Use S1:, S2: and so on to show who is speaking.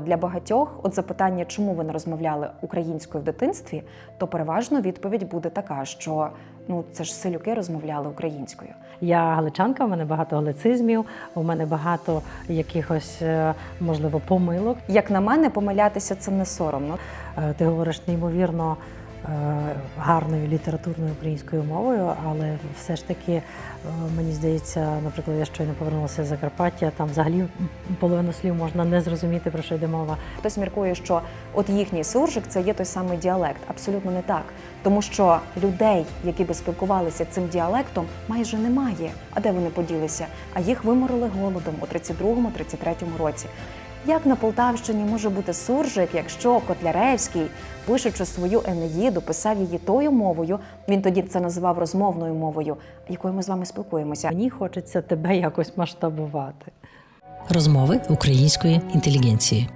S1: Для багатьох, от запитання, чому ви не розмовляли українською в дитинстві, то переважно відповідь буде така, що ну це ж селюки розмовляли українською.
S2: Я галичанка, у мене багато галицизмів, у мене багато якихось, е, можливо, помилок.
S1: Як на мене, помилятися це не соромно.
S2: Е, Ти говориш неймовірно гарною літературною українською мовою, але все ж таки е, мені здається, наприклад, я щойно повернулася з Закарпаття, там взагалі половину слів можна не зрозуміти, про що йде мова.
S1: Хтось міркує, що от їхній суржик це є той самий діалект. Абсолютно не так. Тому що людей, які би спілкувалися цим діалектом, майже немає. А де вони поділися? А їх виморили голодом у 32-33 році. Як на Полтавщині може бути суржик, якщо Котляревський, пишучи свою Енеїду, писав її тою мовою, він тоді це називав розмовною мовою, якою ми з вами спілкуємося.
S2: Мені хочеться тебе якось масштабувати.
S3: Розмови української інтелігенції.